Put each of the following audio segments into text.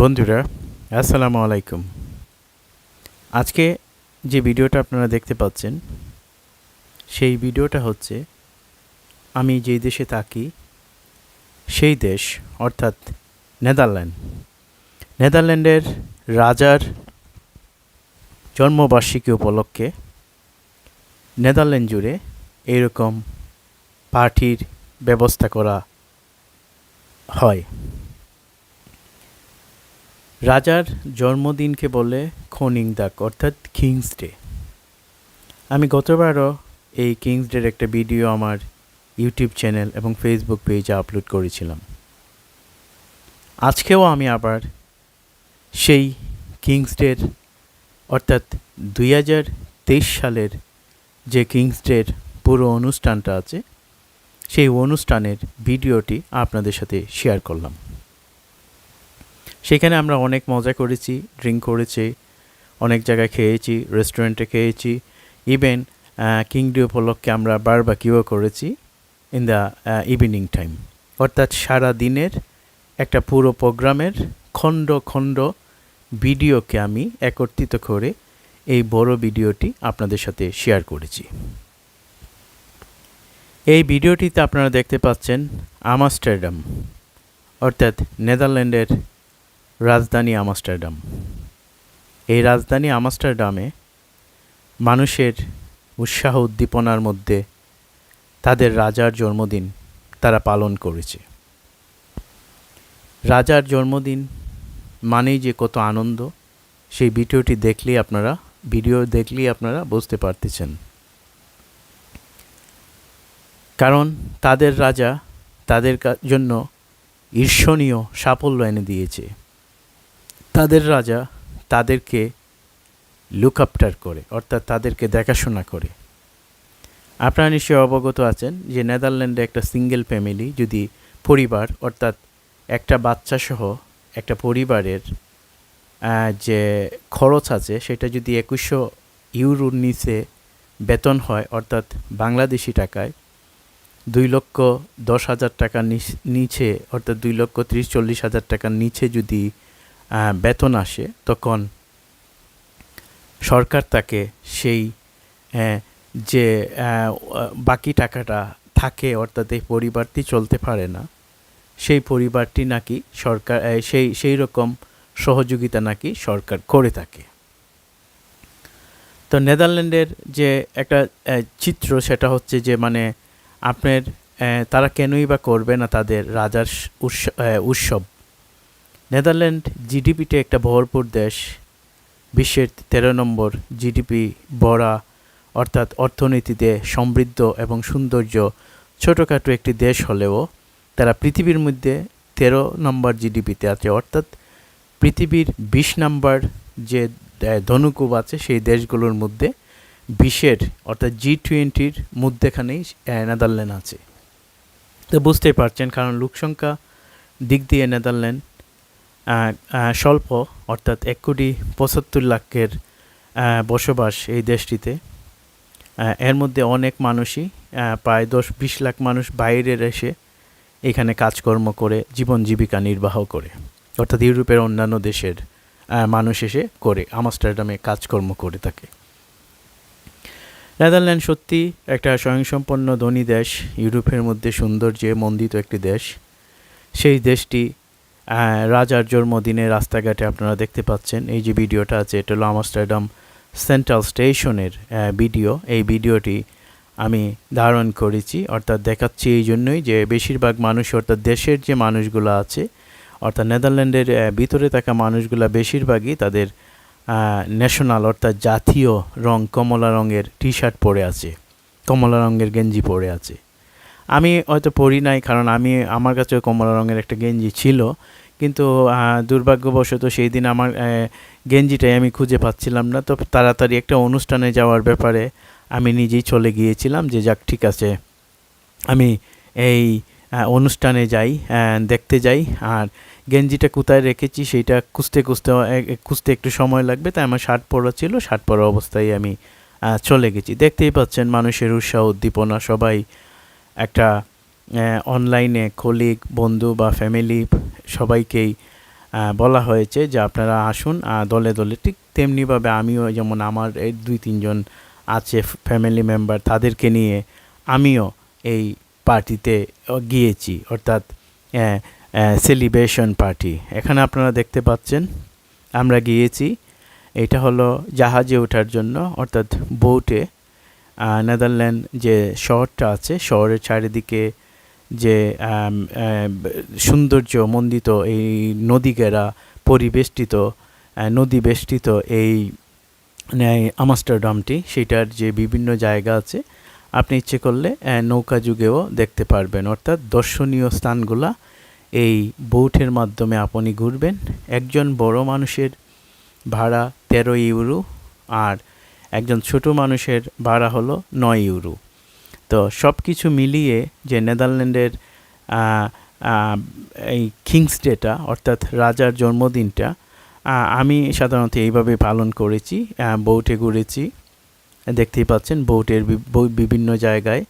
বন্ধুরা, আসসালামু আলাইকুম। আজকে যে ভিডিওটা আপনারা দেখতে পাচ্ছেন, সেই ভিডিওটা হচ্ছে, আমি যেই দেশে থাকি, সেই দেশ, অর্থাৎ নেদারল্যান্ড। নেদারল্যান্ডের রাজার জন্মবার্ষিকী উপলক্ষে নেদারল্যান্ড জুড়ে এইরকম পার্টির ব্যবস্থা করা হয়। রাজার জন্মদিনকে বলে খনিং দাক অর্থাৎ কিংস ডে। আমি গতবারও এই কিংস ডের একটা ভিডিও আমার ইউটিউব চ্যানেল এবং ফেসবুক পেজে আপলোড করেছিলাম। আজকেও আমি আবার সেই কিংস ডের, অর্থাৎ দুই হাজার তেইশ সালের যে কিংস ডের পুরো অনুষ্ঠানটা আছে, সেই অনুষ্ঠানের ভিডিওটি আপনাদের সাথে শেয়ার করলাম। সেখানে আমরা অনেক মজা করেছি ড্রিঙ্ক করেছি, অনেক জায়গায় খেয়েছি রেস্টুরেন্টে খেয়েছি ইভেন কিং ডে উপলক্ষে আমরা বারবাকিও করেছি ইন দ্য ইভিনিং টাইম অর্থাৎ সারা দিনের একটা পুরো প্রোগ্রামের খণ্ড খণ্ড ভিডিওকে আমি একত্রিত করে এই বড় ভিডিওটি আপনাদের সাথে শেয়ার করেছি। এই ভিডিওটিতে আপনারা দেখতে পাচ্ছেন আমাস্টারডাম অর্থাৎ নেদারল্যান্ডের রাজধানী আমস্টারডাম। এই রাজধানী আমস্টারডামে মানুষের উৎসাহ উদ্দীপনার মধ্যে তাদের রাজার জন্মদিন তারা পালন করেছে। রাজার জন্মদিন মানেই যে কত আনন্দ, সেই ভিডিওটি দেখলেই আপনারা, ভিডিও দেখলেই আপনারা বুঝতে পারতেছেন। কারণ তাদের রাজা তাদের জন্য ঈর্ষণীয় সাফল্য এনে দিয়েছে। তাদের রাজা তাদেরকে লুক আপটার করে, অর্থাৎ তাদেরকে দেখাশোনা করে। আপনারা নিশ্চয়ই অবগত আছেন যে নেদারল্যান্ডে একটা সিঙ্গেল ফ্যামিলি যদি পরিবার, অর্থাৎ একটা বাচ্চা সহ একটা পরিবারের যে খরচ আছে, সেটা যদি একুশশো ইউরোর নিচে বেতন হয়, অর্থাৎ বাংলাদেশি টাকায় দুই লক্ষ দশ হাজার টাকার নিচে, অর্থাৎ দুই লক্ষ ত্রিশ চল্লিশ হাজার টাকার নিচে যদি বেতন আসে, তখন সরকার তাকে সেই যে বাকি টাকাটা থাকে, অর্থাৎ এই পরিবারটি চলতে পারে না, সেই পরিবারটি নাকি সরকার সেই সেই রকম সহযোগিতা নাকি সরকার করে থাকে। তো নেদারল্যান্ডের যে একটা চিত্র, সেটা হচ্ছে যে মানে আপনার তারা কেনই বা করবে না তাদের রাজার উৎসব। নেদারল্যান্ড জিডিপিতে একটা ভরপুর দেশ, বিশ্বের তেরো নম্বর জিডিপি বড়া, অর্থাৎ অর্থনীতিতে সমৃদ্ধ এবং সৌন্দর্য ছোটোখাটো একটি দেশ হলেও তারা পৃথিবীর মধ্যে তেরো নম্বর জিডিপিতে আছে। অর্থাৎ পৃথিবীর বিশ নম্বর যে ধনুকুব আছে, সেই দেশগুলোর মধ্যে বিশের, অর্থাৎ জি টোয়েন্টির মধ্যেখানেই নেদারল্যান্ড আছে। তো বুঝতেই পারছেন, কারণ লোকসংখ্যা দিক দিয়ে নেদারল্যান্ড স্বল্প, অর্থাৎ এক কোটি পঁচাত্তর লাখের বসবাস এই দেশটিতে। এর মধ্যে অনেক মানুষই প্রায় দশ বিশ লাখ মানুষ বাইরের এসে এখানে কাজকর্ম করে, জীবন জীবিকা নির্বাহ করে। অর্থাৎ ইউরোপের অন্যান্য দেশের মানুষ এসে করে, আমস্টারডামে কাজকর্ম করে থাকে। নেদারল্যান্ড সত্যি একটা স্বয়ংসম্পন্ন ধনী দেশ। ইউরোপের মধ্যে সৌন্দর্যে মন্দিত একটি দেশ। সেই দেশটি রাজার জন্মদিনে রাস্তাঘাটে আপনারা দেখতে পাচ্ছেন, এই যে ভিডিওটা আছে, এটা হলো আমস্টারডাম সেন্ট্রাল স্টেশনের ভিডিও। এই ভিডিওটি আমি ধারণ করেছি, অর্থাৎ দেখাচ্ছি এই জন্যই যে বেশিরভাগ মানুষ, অর্থাৎ দেশের যে মানুষগুলো আছে, অর্থাৎ নেদারল্যান্ডের ভিতরে থাকা মানুষগুলো বেশিরভাগই তাদের ন্যাশনাল অর্থাৎ জাতীয় রং কমলা রঙের টি শার্ট পরে আছে, কমলা রঙের গেঞ্জি পরে আছে। আমি হয়তো পরি নাই, কারণ আমি, আমার কাছে কমলা রঙের একটা গেঞ্জি ছিল। কিন্তু দুর্ভাগ্যবশত সেই দিন আমার গেঞ্জিটাই আমি খুঁজে পাচ্ছিলাম না। তো তাড়াতাড়ি একটা অনুষ্ঠানে যাওয়ার ব্যাপারে আমি নিজেই চলে গিয়েছিলাম যে, যাক, ঠিক আছে। আমি এই অনুষ্ঠানে যাই দেখতে যাই। আর গেঞ্জিটা কোথায় রেখেছি সেইটা খুঁজতে খুঁজতে খুঁজতে একটু সময় লাগবে। তাই আমার শার্ট পরা ছিল, শার্ট পরা অবস্থায় আমি চলে গেছি। দেখতেই পাচ্ছেন মানুষের উৎসাহ, উদ্দীপনা সবাই একটা অনলাইনে কলিগ বন্ধু বা ফ্যামিলি সবাইকেই বলা হয়েছে যে আপনারা আসুন দলে দলে। ঠিক তেমনিভাবে আমিও যেমন আমার এই দুই, তিনজন আছে ফ্যামিলি মেম্বার তাদেরকে নিয়ে আমিও এই পার্টিতে গিয়েছি, অর্থাৎ সেলিব্রেশন পার্টি এখানে আপনারা দেখতে পাচ্ছেন, আমরা গিয়েছি। এটা হলো জাহাজে ওঠার জন্য, অর্থাৎ বোটে নেদারল্যান্ড যে শহরটা আছে, শহরের চারিদিকে যে সৌন্দর্য মণ্ডিত এই নদী ঘেরা পরিবেষ্টিত নদী বেষ্টিত এই আমস্টারডামটি, সেটার যে বিভিন্ন জায়গা আছে, আপনি ইচ্ছে করলে নৌকা যুগেও দেখতে পারবেন। অর্থাৎ দর্শনীয় স্থানগুলা এই বোটের মাধ্যমে আপনি ঘুরবেন। একজন বড় মানুষের ভাড়া তেরো ইউরো আর একজন ছোট মানুষের ভাড়া হলো নয় ইউরো। তো সব কিছু মিলিয়ে যে নেদারল্যান্ডের এই কিংস ডেটা, অর্থাৎ রাজার জন্মদিনটা আমি সাধারণত এইভাবে পালন করেছি বোটে ঘুরেছি। দেখতেই পাচ্ছেন বোটের বিভিন্ন জায়গায়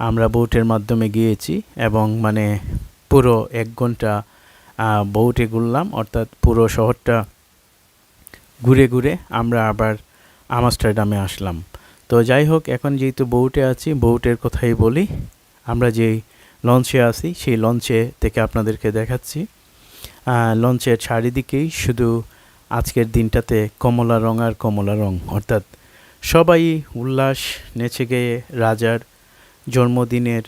আমরা বোটের মাধ্যমে গিয়েছি এবং মানে পুরো এক ঘণ্টা বোটে ঘুরলাম, অর্থাৎ পুরো শহরটা ঘুরে ঘুরে আমরা আবার আমস্টারডামে আসলাম। তো যাই হোক, এখন যেহেতু বোটে আছি বোটের কথাই বলি। আমরা যেই লঞ্চে আছি, সেই লঞ্চে থেকে আপনাদেরকে দেখাচ্ছি। লঞ্চের চারিদিকেই শুধু আজকের দিনটাতে কমলা রং আর কমলা রং। অর্থাৎ সবাই উল্লাস, নেচে গেয়ে রাজার জন্মদিনের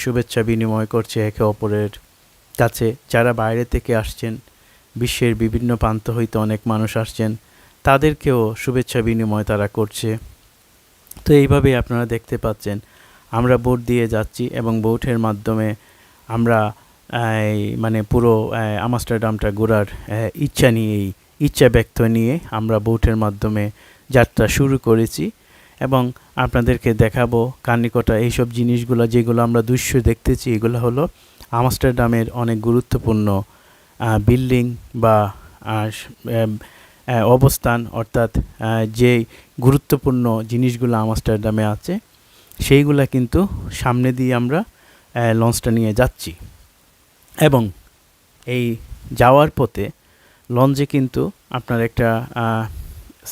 শুভেচ্ছা বিনিময় করছে একে অপরের কাছে। যারা বাইরে থেকে আসছেন, বিশ্বের বিভিন্ন প্রান্ত হইতে অনেক মানুষ আসছেন। তাদেরকেও শুভেচ্ছা বিনিময় তারা করছে। তো এইভাবেই আপনারা দেখতে পাচ্ছেন, আমরা বোট দিয়ে যাচ্ছি এবং বোটের মাধ্যমে আমরা মানে পুরো আমাস্টারডামটা ঘোরার ইচ্ছা নিয়েই, ইচ্ছা ব্যক্ত নিয়ে আমরা বোটের মাধ্যমে যাত্রা শুরু করেছি এবং আপনাদেরকে দেখাবো কানিকটা এইসব জিনিসগুলো যেগুলো আমরা দৃশ্য দেখতেছি, এগুলো হলো আমাস্টারডামের অনেক গুরুত্বপূর্ণ বিল্ডিং বা অবস্থান, অর্থাৎ যে গুরুত্বপূর্ণ জিনিসগুলো আমস্টারডামে আছে, সেইগুলা কিন্তু সামনে দিয়ে আমরা লঞ্চটা নিয়ে যাচ্ছি। এবং এই যাওয়ার পথে লঞ্চে কিন্তু আপনার একটা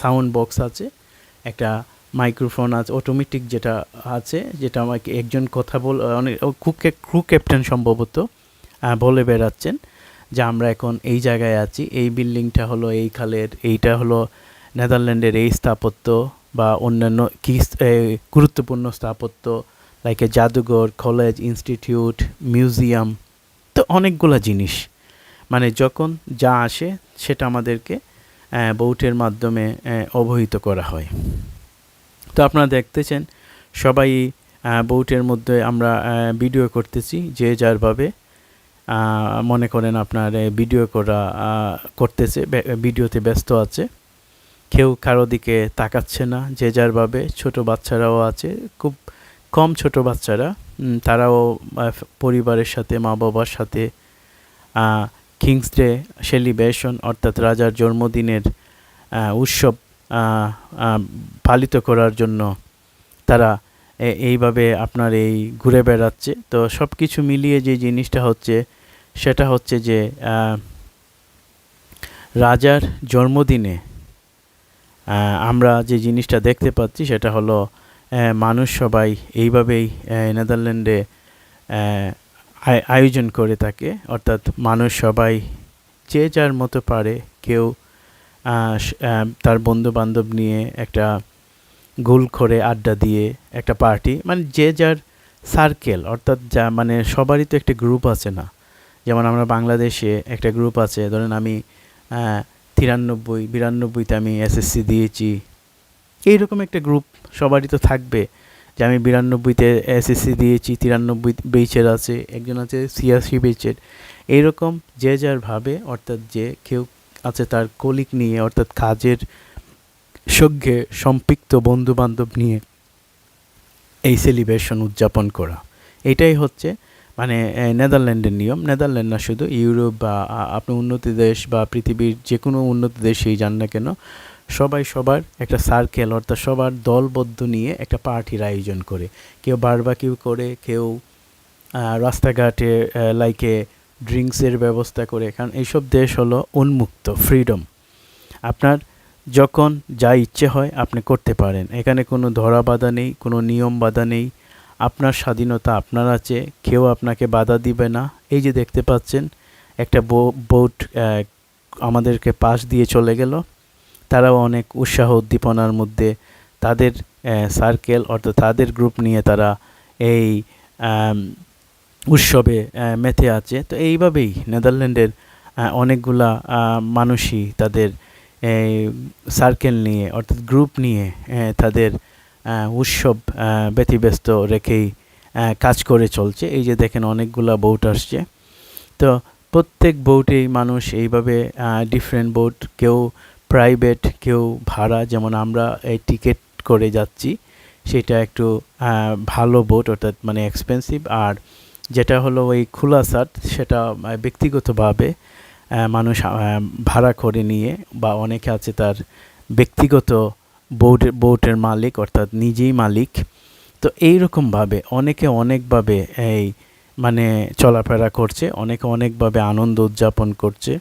সাউন্ড বক্স আছে, একটা মাইক্রোফোন আছে, অটোমেটিক যেটা আছে, যেটা আমাকে একজন কথা বল, অনেক ক্রু ক্যাপ্টেন সম্ভবত বলে বেড়াচ্ছেন। যে আমরা এখন এই জায়গায় আছি, এই বিল্ডিংটা হলো এই খালের, এইটা হলো নেদারল্যান্ডের এই স্থাপত্য বা অন্যান্য কি গুরুত্বপূর্ণ স্থাপত্য লাইক এ জাদুঘর কলেজ ইনস্টিটিউট মিউজিয়াম তো অনেকগুলো জিনিস। মানে যখন যা আসে সেটা আমাদেরকে বোটের মাধ্যমে অবহিত করা হয়। তো আপনারা দেখতেছেন, সবাই বোটের মধ্যে আমরা ভিডিও করতেছি, যে যারভাবে মনে করেন আপনার ভিডিও করা করতেছে ভিডিওতে ব্যস্ত আছে। কেউ কারও দিকে তাকাচ্ছে না, যে যারভাবে ছোট বাচ্চারাও আছে, খুব কম ছোট বাচ্চারা। তারাও পরিবারের সাথে মা বাবার সাথে কিংস ডে সেলিব্রেশন অর্থাৎ রাজার জন্মদিনের উৎসব পালিত করার জন্য তারা এইভাবে আপনার এই ঘুরে বেড়াচ্ছে। তো সব কিছু মিলিয়ে যে জিনিসটা হচ্ছে, সেটা হচ্ছে যে রাজার জন্মদিনে আমরা যে জিনিসটা দেখতে পাচ্ছি সেটা হলো মানুষ সবাই এইভাবেই নেদারল্যান্ডে আয়োজন করে থাকে। অর্থাৎ মানুষ সবাই যে যার মতো পারে কেউ তার বন্ধু বান্ধব নিয়ে একটা গোল করে আড্ডা দিয়ে একটা পার্টি মানে যে যার সার্কেল অর্থাৎ যা মানে সবারই তো একটা গ্রুপ আছে না। যেমন আমরা বাংলাদেশে একটা গ্রুপ আছে, ধরেন আমি তিরানব্বই, বিরানব্বইতে আমি এসএসসি দিয়েছি। এইরকম একটা গ্রুপ সবারই তো থাকবে। যে আমি বিরানব্বইতে এসএসসি দিয়েছি, তিরানব্বই বেচের আছে, একজন আছে ছিয়াশি বেচের এইরকম যে যার ভাবে, অর্থাৎ যে কেউ আছে তার কলিক নিয়ে, অর্থাৎ কাজের সঙ্গে সম্পৃক্ত বন্ধু বান্ধব নিয়ে এই সেলিব্রেশন উদযাপন করা। এটাই হচ্ছে মানে নেদারল্যান্ডের নিয়ম। নেদারল্যান্ড না শুধু, ইউরোপ বা আপনি উন্নত দেশ বা পৃথিবীর যে কোনো উন্নত দেশেই যান না কেন, সবাই সবার একটা সার্কেল অর্থাৎ সবার দলবদ্ধ নিয়ে একটা পার্টির আয়োজন করে। কেউ বারবাকিউ করে, কেউ রাস্তাঘাটে লাইকে ড্রিঙ্কসের ব্যবস্থা করে। কারণ এইসব দেশ হলো উন্মুক্ত ফ্রিডম আপনার যখন যা ইচ্ছে হয় আপনি করতে পারেন। এখানে কোনো ধরা বাধা নেই, কোনো নিয়ম বাধা নেই। আপনার স্বাধীনতা আপনার আছে, কেউ আপনাকে বাধা দিবে না। এই যে দেখতে পাচ্ছেন, একটা বোট আমাদেরকে পাশ দিয়ে চলে গেল। তারাও অনেক উৎসাহ উদ্দীপনার মধ্যে তাদের সার্কেল অর্থাৎ তাদের গ্রুপ নিয়ে তারা এই উৎসবে মেতে আছে। তো এইভাবেই নেদারল্যান্ডের অনেকগুলা মানুষই তাদের সার্কেল নিয়ে, অর্থাৎ গ্রুপ নিয়ে তাদের উৎসব ব্যতিব্যস্ত রেখেই কাজ করে চলছে। এই যে দেখেন অনেকগুলা বোট আসছে। তো প্রত্যেক বোটেই মানুষ এইভাবে ডিফারেন্ট বোট কেউ প্রাইভেট কেউ ভাড়া, যেমন আমরা এই টিকিট করে যাচ্ছি, সেটা একটু ভালো বোট অর্থাৎ মানে এক্সপেন্সিভ আর যেটা হলো ওই খোলা সাট সেটা ব্যক্তিগতভাবে মানুষ ভাড়া করে নিয়ে বা অনেকে আছে তার ব্যক্তিগত বোটের বোটের মালিক অর্থাৎ নিজেই মালিক। তো এইরকমভাবে অনেকে অনেকভাবে এই মানে চলাফেরা করছে অনেকে অনেকভাবে আনন্দ উদযাপন করছে।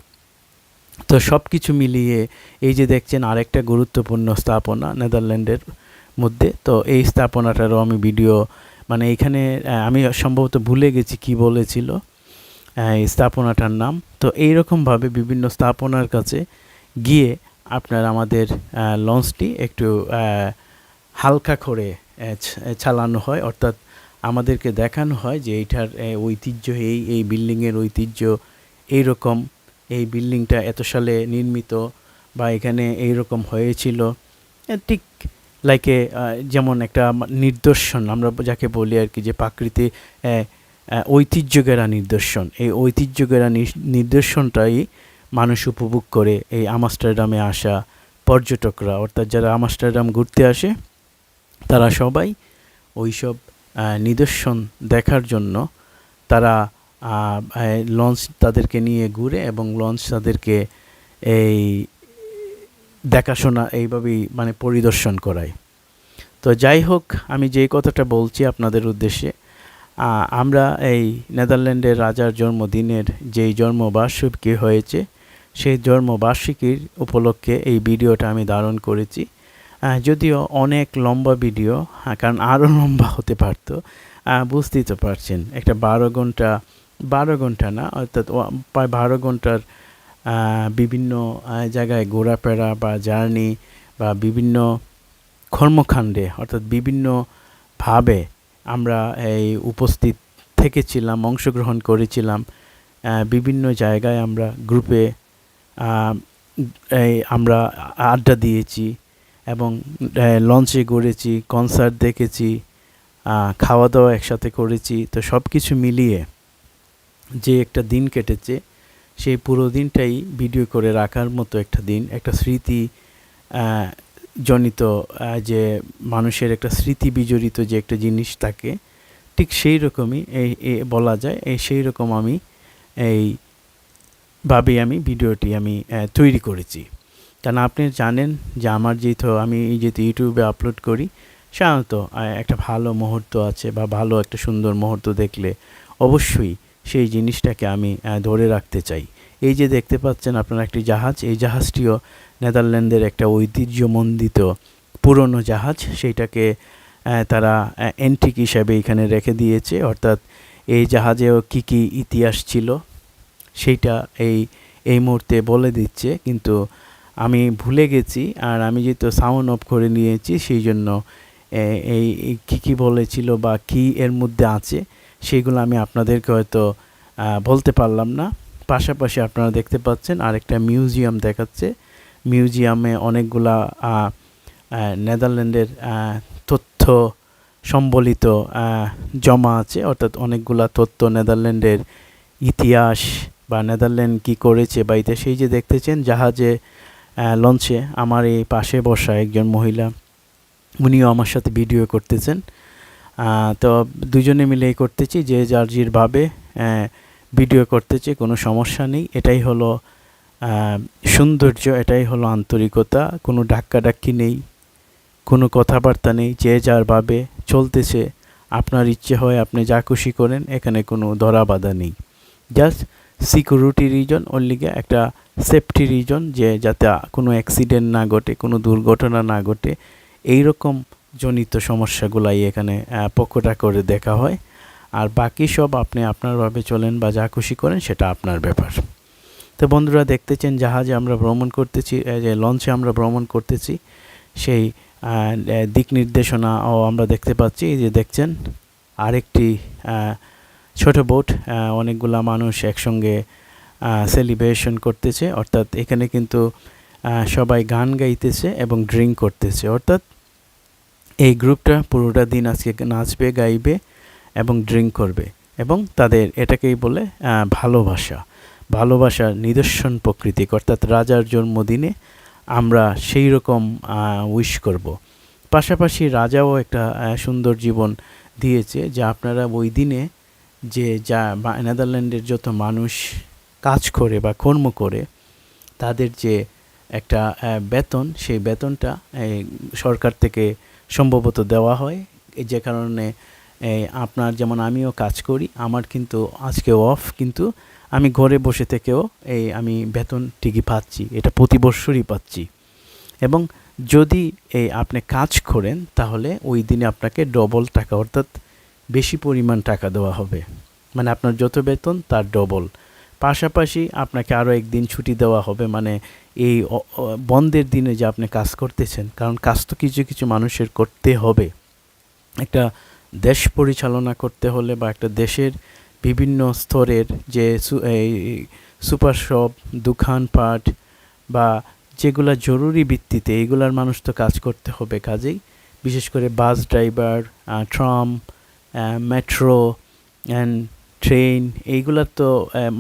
তো সব কিছু মিলিয়ে এই যে দেখছেন আরেকটা গুরুত্বপূর্ণ স্থাপনা নেদারল্যান্ডের মধ্যে। তো এই স্থাপনাটারও আমি ভিডিও মানে আহ, আমি সম্ভবত ভুলে গেছি কি বলেছিল। এই স্থাপনাটার নাম। তো এই এইরকমভাবে বিভিন্ন স্থাপনার কাছে গিয়ে আপনার আমাদের লঞ্চটি একটু হালকা করে চালানো হয়। অর্থাৎ আমাদেরকে দেখানো হয় যে এইটার ঐতিহ্য, এই এই বিল্ডিংয়ের ঐতিহ্য এই রকম এই বিল্ডিংটা এত সালে নির্মিত বা এখানে এই রকম হয়েছিল ঠিক লাইকে যেমন একটা নিদর্শন, আমরা যাকে বলি আর কি, যে প্রাকৃতিক ঐতিহ্যগেরা নিদর্শন। এই ঐতিহ্যগেরা নিদর্শনটাই মানুষ উপভোগ করে এই আমস্টারডামে আসা পর্যটকরা। অর্থাৎ যারা আমস্টারডাম ঘুরতে আসে, তারা সবাই ওইসব নিদর্শন দেখার জন্য তারা লঞ্চ তাদেরকে নিয়ে ঘুরে এবং লঞ্চ তাদেরকে এই দেখাশোনা এইভাবেই মানে পরিদর্শন করায়। তো যাই হোক, আমি যেই কথাটা বলছি আপনাদের উদ্দেশ্যে আমরা এই নেদারল্যান্ডের রাজার জন্মদিনের যেই জন্মবার্ষিকী হয়েছে, সেই জন্মবার্ষিকীর উপলক্ষে এই ভিডিওটা আমি ধারণ করেছি। যদিও অনেক লম্বা ভিডিও কারণ আরও লম্বা হতে পারতো বুঝতেই তো পারছেন। একটা বারো ঘণ্টা বারো ঘণ্টা না, অর্থাৎ প্রায় বারো ঘণ্টার বিভিন্ন জায়গায় ঘোরাফেরা বা জার্নি বা বিভিন্ন কর্মকাণ্ডে, অর্থাৎ বিভিন্নভাবে আমরা এই উপস্থিত থেকেছিলাম, অংশগ্রহণ করেছিলাম বিভিন্ন জায়গায় আমরা গ্রুপে এই আমরা আড্ডা দিয়েছি এবং লঞ্চে ঘুরেছি কনসার্ট দেখেছি খাওয়া দাওয়া একসাথে করেছি। তো সব কিছু মিলিয়ে যে একটা দিন কেটেছে, সেই পুরো দিনটাই ভিডিও করে রাখার মতো একটা দিন, একটা স্মৃতি জনিত যে মানুষের একটা স্মৃতি বিজড়িত যে একটা জিনিস থাকে, ঠিক সেই রকমই এই বলা যায়, এই সেই রকম আমি এই ভাবেই আমি ভিডিওটি আমি তৈরি করেছি। কারণ আপনি জানেন যে আমার যেহেতু, আমি যেহেতু ইউটিউবে আপলোড করি, সাধারণত একটা ভালো মুহূর্ত আছে বা ভালো একটা সুন্দর মুহূর্ত দেখলে অবশ্যই সেই জিনিসটাকে আমি ধরে রাখতে চাই। এই যে দেখতে পাচ্ছেন আপনারা একটি জাহাজ, এই জাহাজটিও নেদারল্যান্ডের একটা ঐতিহ্যমণ্ডিত পুরনো জাহাজ সেইটাকে তারা অ্যান্টিক হিসাবে এখানে রেখে দিয়েছে। অর্থাৎ এই জাহাজেও কী কী ইতিহাস ছিল সেইটা এই এই মুহূর্তে বলে দিচ্ছে। কিন্তু আমি ভুলে গেছি আর আমি যেহেতু সাউন্ড অফ করে নিয়েছি সেই জন্য এই কী কী বলেছিল বা কী এর মধ্যে আছে সেগুলো আমি আপনাদেরকে হয়তো বলতে পারলাম না। পাশাপাশি আপনারা দেখতে পাচ্ছেন আরেকটা মিউজিয়াম দেখাচ্ছে। মিউজিয়ামে অনেকগুলা নেদারল্যান্ডের তথ্য সম্বলিত জমা আছে। অর্থাৎ অনেকগুলা তথ্য নেদারল্যান্ডের ইতিহাস বা নেদারল্যান্ড কি করেছে বা ইতিহাস সেই যে দেখতেছেন, জাহাজে লঞ্চে আমার এই পাশে বসা একজন মহিলা, উনিও আমার সাথে ভিডিও করতেছেন। তো দুজনে মিলেই করতেছি, যে যার জিরভাবে ভিডিও করতেছে, কোনো সমস্যা নেই। এটাই হলো সৌন্দর্য এটাই হলো আন্তরিকতা। কোনো ডাক্কাডাক্কি নেই, কোনো কথাবার্তা নেই, যে যার ভাবে চলতেছে, আপনার ইচ্ছে হয় আপনি যা খুশি করেন, এখানে কোনো ধরা বাধা নেই। জাস্ট সিকিউরিটি রিজন ওর লিগে একটা সেফটি রিজন যে যাতে কোনো অ্যাক্সিডেন্ট না ঘটে, কোনো দুর্ঘটনা না ঘটে এই রকম জনিত সমস্যাগুলাই এখানে পক্ষটা করে দেখা হয়। আর বাকি সব আপনি আপনারভাবে চলেন বা যা খুশি করেন, সেটা আপনার ব্যাপার। তো বন্ধুরা দেখতেছেন জাহাজে আমরা ভ্রমণ করতেছি যে লঞ্চে আমরা ভ্রমণ করতেছি। সেই দিক নির্দেশনাও আমরা দেখতে পাচ্ছি যে দেখছেন আরেকটি ছোট বোট অনেকগুলা মানুষ একসঙ্গে সেলিব্রেশন করতেছে। অর্থাৎ এখানে কিন্তু সবাই গান গাইতেছে এবং ড্রিঙ্ক করতেছে। অর্থাৎ এই গ্রুপটা পুরোটা দিন আজকে নাচবে, গাইবে এবং ড্রিঙ্ক করবে এবং তাদের এটাকেই বলে ভালোবাসা। ভালোবাসার নিদর্শন প্রকৃতিক, অর্থাৎ রাজার জন্মদিনে আমরা সেই রকম উইশ করব। পাশাপাশি রাজাও একটা সুন্দর জীবন দিয়েছে, যা আপনারা ওই দিনে যে, যা নেদারল্যান্ডের যত মানুষ কাজ করে বা কর্ম করে, তাদের যে একটা বেতন, সেই বেতনটা সরকার থেকে সম্ভবত দেওয়া হয়। যে কারণে আপনার যেমন আমিও কাজ করি, আমার কিন্তু আজকে অফ কিন্তু আমি ঘরে বসে থেকেও এই আমি বেতন ঠিকই পাচ্ছি, এটা প্রতি বৎসরই পাচ্ছি। এবং যদি এই আপনি কাজ করেন, তাহলে ওই দিনে আপনাকে ডবল টাকা, অর্থাৎ বেশি পরিমাণ টাকা দেওয়া হবে। মানে আপনার যত বেতন, তার ডবল পাশাপাশি আপনাকে আরও একদিন ছুটি দেওয়া হবে মানে এই বন্ধের দিনে যে আপনি কাজ করতেছেন, কারণ কাজ তো কিছু কিছু মানুষের করতে হবে। একটা দেশ পরিচালনা করতে হলে বা একটা দেশের বিভিন্ন স্তরের যে সুপার শপ, দোকানপাট বা যেগুলা জরুরি ভিত্তিতে এইগুলার মানুষ তো কাজ করতে হবে কাজেই। বিশেষ করে bus driver tram metro and train এইগুলার তো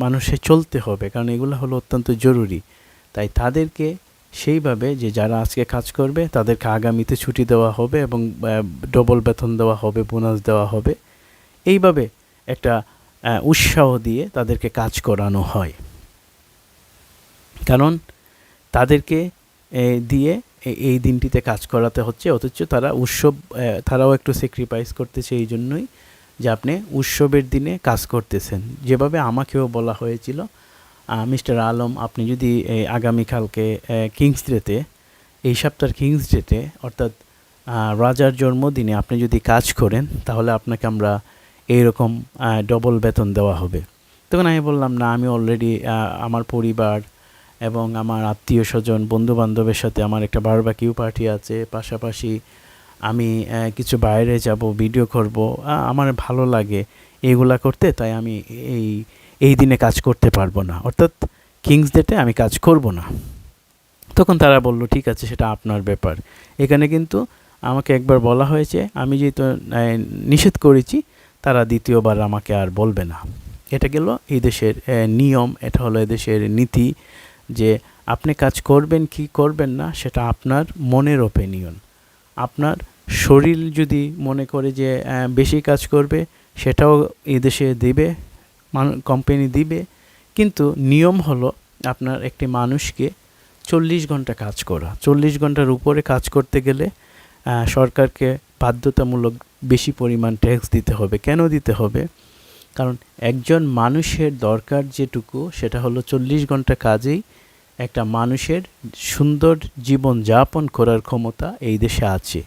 মানুষের চলতে হবে কারণ এগুলো হলো অত্যন্ত জরুরি। তাই তাদেরকে সেইভাবে যে যারা আজকে কাজ করবে তাদেরকে আগামীতে ছুটি দেওয়া হবে এবং ডবল বেতন দেওয়া হবে, বোনাস দেওয়া হবে। এইভাবে একটা উৎসাহ দিয়ে তাদেরকে কাজ করানো হয়। কারণ তাদেরকে দিয়ে এই দিনটিতে কাজ করাতে হচ্ছে, অথচ তারা উৎসব তারাও একটু স্যাক্রিফাইস করতেছে এই জন্যই যে আপনি উৎসবের দিনে কাজ করতেছেন। যেভাবে আমাকেও বলা হয়েছিল মিস্টার আলম, আপনি যদি আগামীকালকে কিংস ডেতে, এই সপ্তাহের কিংস ডেতে, অর্থাৎ রাজার জন্মদিনে আপনি যদি কাজ করেন, তাহলে আপনাকে আমরা এইরকম ডবল বেতন দেওয়া হবে। তখন আমি বললাম, না, আমি অলরেডি আমার পরিবার এবং আমার আত্মীয় স্বজন বন্ধু বান্ধবের সাথে আমার একটা বারবাকিউ পার্টি আছে। পাশাপাশি আমি কিছু বাইরে যাব ভিডিও করব। আমার ভালো লাগে এইগুলা করতে, তাই আমি এই এই দিনে কাজ করতে পারব না। অর্থাৎ কিংস ডেটে আমি কাজ করব না। তখন তারা বলল, ঠিক আছে, সেটা আপনার ব্যাপার। এখানে কিন্তু আমাকে একবার বলা হয়েছে, আমি যেহেতু নিষেধ করেছি তারা দ্বিতীয়বার আমাকে আর বলবে না। এটা গেল এই দেশের নিয়ম, এটা হলো এদেশের নীতি যে আপনি কাজ করবেন কি করবেন না সেটা আপনার মনের ওপিনিয়ন আপনার শরীর যদি মনে করে যে বেশি কাজ করবে সেটাও এদেশে দেবে কোম্পানি দিবে। কিন্তু নিয়ম হলো আপনার একটি মানুষকে চল্লিশ ঘণ্টা কাজ করা। চল্লিশ ঘণ্টার উপরে কাজ করতে গেলে সরকারকে বাধ্যতামূলক বেশি পরিমাণ ট্যাক্স দিতে হবে। কেন দিতে হবে? কারণ একজন মানুষের দরকার যেটুকু, সেটা হলো চল্লিশ ঘণ্টা কাজেই একটা মানুষের সুন্দর জীবন যাপন করার ক্ষমতা এই দেশে আছে।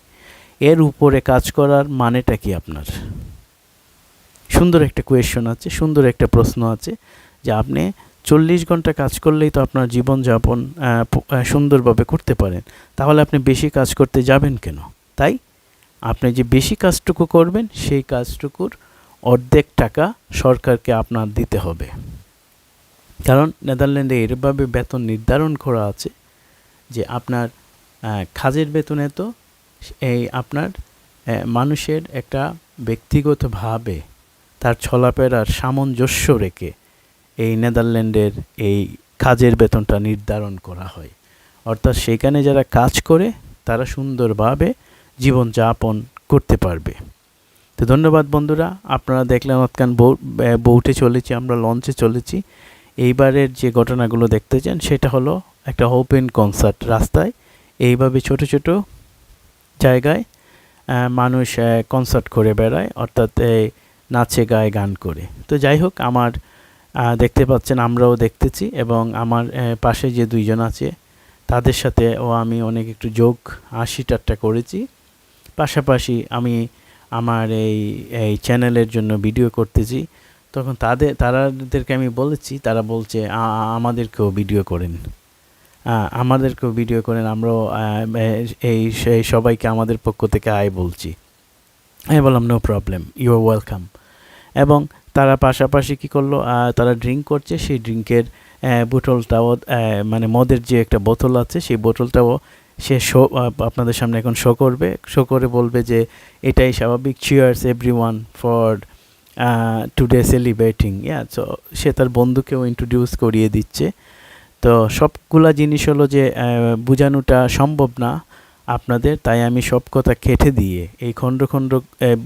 এর উপরে কাজ করার মানেটা কি আপনার? সুন্দর একটা কোয়েশ্চন আছে, সুন্দর একটা প্রশ্ন আছে যে আপনি চল্লিশ ঘণ্টা কাজ করলেই তো আপনার জীবনযাপন সুন্দরভাবে করতে পারেন। তাহলে আপনি বেশি কাজ করতে যাবেন কেন? তাই আপনি যে বেশি কাজটুকু করবেন, সেই কাজটুকুর অর্ধেক টাকা সরকারকে আপনার দিতে হবে। কারণ নেদারল্যান্ডে এরভাবে বেতন নির্ধারণ করা আছে যে আপনার কাজের বেতন এত এই আপনার মানুষের একটা ব্যক্তিগতভাবে তার চলাফেরার সামঞ্জস্য রেখে এই নেদারল্যান্ডের এই কাজের বেতনটা নির্ধারণ করা হয়। অর্থাৎ সেখানে যারা কাজ করে, তারা সুন্দরভাবে জীবনযাপন করতে পারবে। তো ধন্যবাদ বন্ধুরা, আপনারা দেখলেন অতকান বউটে চলেছি, আমরা লঞ্চে চলেছি। এইবারের যে ঘটনাগুলো দেখতে চান, সেটা হলো একটা ওপেন কনসার্ট রাস্তায়। এইভাবে ছোট ছোট জায়গায় মানুষ কনসার্ট করে বেড়ায়, অর্থাৎ নাচে গায়ে, গান করে। তো যাই হোক, আমার দেখতে পাচ্ছেন, আমরাও দেখতেছি এবং আমার পাশে যে দুইজন আছে, তাদের সাথে ও আমি অনেক একটু যোগ হাসি ঠাট্টা করেছি। পাশাপাশি আমি আমার এই এই চ্যানেলের জন্য ভিডিও করতেছি। তখন তাদের, তারাদেরকে আমি বলেছি, তারা বলছে, "আ- আ- আমাদেরকেও ভিডিও করেন। আমাদেরকেও ভিডিও করেন। আমরাও এই সেই সবাইকে আমাদের পক্ষ থেকে আয় বলছি। আমি বললাম no problem you are welcome এবং তারা পাশাপাশি কি করল তারা ড্রিঙ্ক করছে। সেই ড্রিঙ্কের বোতলটাও মানে মদের যে একটা বোতল আছে, সেই বোতলটাও সে শো আপনাদের সামনে এখন শো করবে। শো করে বলবে যে, এটাই স্বাভাবিক। Cheers everyone for today celebrating yeah so সে তার বন্ধুকেও ইন্ট্রোডিউস করিয়ে দিচ্ছে। তো সবগুলা জিনিস হলো যে বোঝানোটা সম্ভব না আপনাদের, তাই আমি সব কথা কেটে দিয়ে এই খণ্ড খণ্ড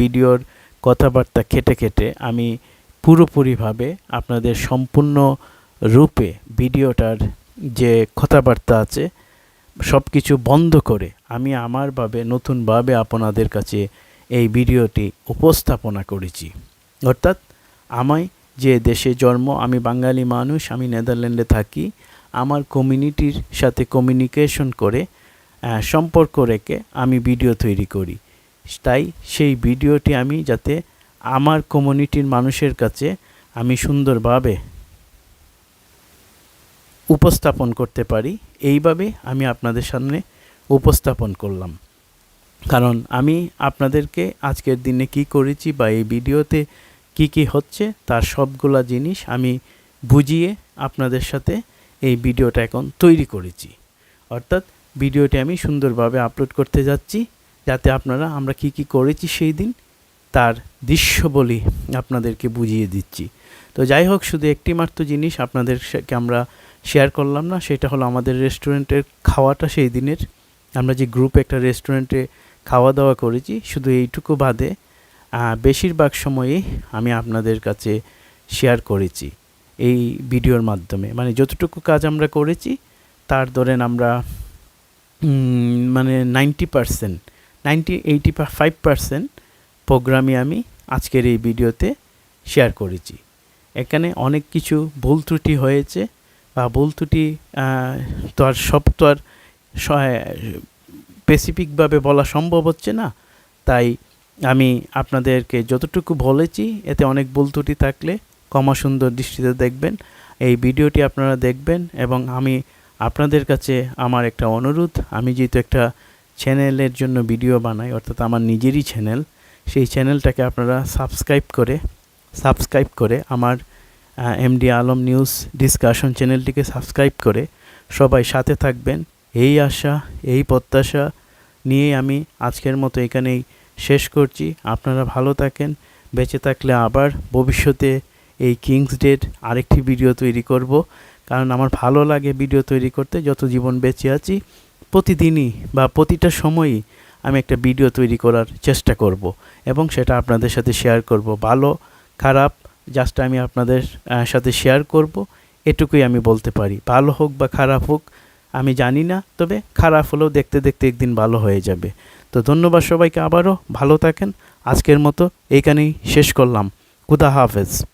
ভিডিওর কথাবার্তা কেটে কেটে আমি পুরোপুরিভাবে আপনাদের সম্পূর্ণ রূপে ভিডিওটার যে কথাবার্তা আছে সব কিছু বন্ধ করে আমি আমারভাবে নতুনভাবে আপনাদের কাছে এই ভিডিওটি উপস্থাপনা করেছি। অর্থাৎ আমায় যে দেশে জন্ম, আমি বাঙালি মানুষ, আমি নেদারল্যান্ডে থাকি, আমার কমিউনিটির সাথে কমিউনিকেশন করে সম্পর্ক রেখে আমি ভিডিও তৈরি করি। তাই সেই ভিডিওটি আমি যাতে আমার কমিউনিটির মানুষের কাছে আমি সুন্দরভাবে উপস্থাপন করতে পারি, এইভাবে আমি আপনাদের সামনে উপস্থাপন করলাম। কারণ আমি আপনাদেরকে আজকের দিনে কি করেছি বা এই ভিডিওতে কি কি হচ্ছে, তার সবগুলা জিনিস আমি বুঝিয়ে আপনাদের সাথে এই ভিডিওটা এখন তৈরি করেছি। অর্থাৎ ভিডিওটি আমি সুন্দরভাবে আপলোড করতে যাচ্ছি, যাতে আপনারা আমরা কি কি করেছি সেই দিন, তার দৃশ্য বলি আপনাদেরকে বুঝিয়ে দিচ্ছি। তো যাই হোক, শুধু একটি মাত্র জিনিস আপনাদেরকে আমরা শেয়ার করলাম না, সেটা হলো আমাদের রেস্টুরেন্টের খাওয়াটা সেই দিনের। আমরা যে গ্রুপে একটা রেস্টুরেন্টে খাওয়া দাওয়া করেছি, শুধু এইটুকু বাদে বেশিরভাগ সময়েই আমি আপনাদের কাছে শেয়ার করেছি এই ভিডিওর মাধ্যমে। মানে যতটুকু কাজ আমরা করেছি, তার ধরেন আমরা মানে ninety percent ninety eighty five percent প্রোগ্রামই আমি আজকের এই ভিডিওতে শেয়ার করেছি। এখানে অনেক কিছু ভুল ত্রুটি হয়েছে বা ভুল ত্রুটি তো আর সব তো আর স্পেসিফিকভাবে বলা সম্ভব হচ্ছে না। তাই আমি আপনাদেরকে যতটুকু বলেছি, এতে অনেক ভুল ত্রুটি থাকলে কমা সুন্দর দৃষ্টিতে দেখবেন। এই ভিডিওটি আপনারা দেখবেন এবং আমি আপনাদের কাছে আমার একটা অনুরোধ, আমি যেহেতু একটা চ্যানেলের জন্য ভিডিও বানাই, অর্থাৎ আমার নিজেরই চ্যানেল, সেই চ্যানেলটাকে আপনারা সাবস্ক্রাইব করে সাবস্ক্রাইব করে আমার এমডি আলম নিউজ ডিসকাশন চ্যানেলটিকে সাবস্ক্রাইব করে সবাই সাথে থাকবেন। এই আশা, এই প্রত্যাশা নিয়ে আমি আজকের মতো এখানেই শেষ করছি। আপনারা ভালো থাকেন, বেঁচে থাকলে আবার ভবিষ্যতে এই কিংস ডের আরেকটি ভিডিও তৈরি করব। কারণ আমার ভালো লাগে ভিডিও তৈরি করতে, যত জীবন বেঁচে আছি, প্রতিদিনই বা প্রতিটা সময়ই আমি একটা ভিডিও তৈরি করার চেষ্টা করব এবং সেটা আপনাদের সাথে শেয়ার করব। ভালো, খারাপ জাস্ট আমি আপনাদের সাথে শেয়ার করব। এটুকুই আমি বলতে পারি। ভালো হোক বা খারাপ হোক, আমি জানি না, তবে খারাপ হলেও দেখতে দেখতে একদিন ভালো হয়ে যাবে। তো ধন্যবাদ সবাইকে আবারও। ভালো থাকেন। আজকের মতো এইখানেই শেষ করলাম। খুদা হাফেজ।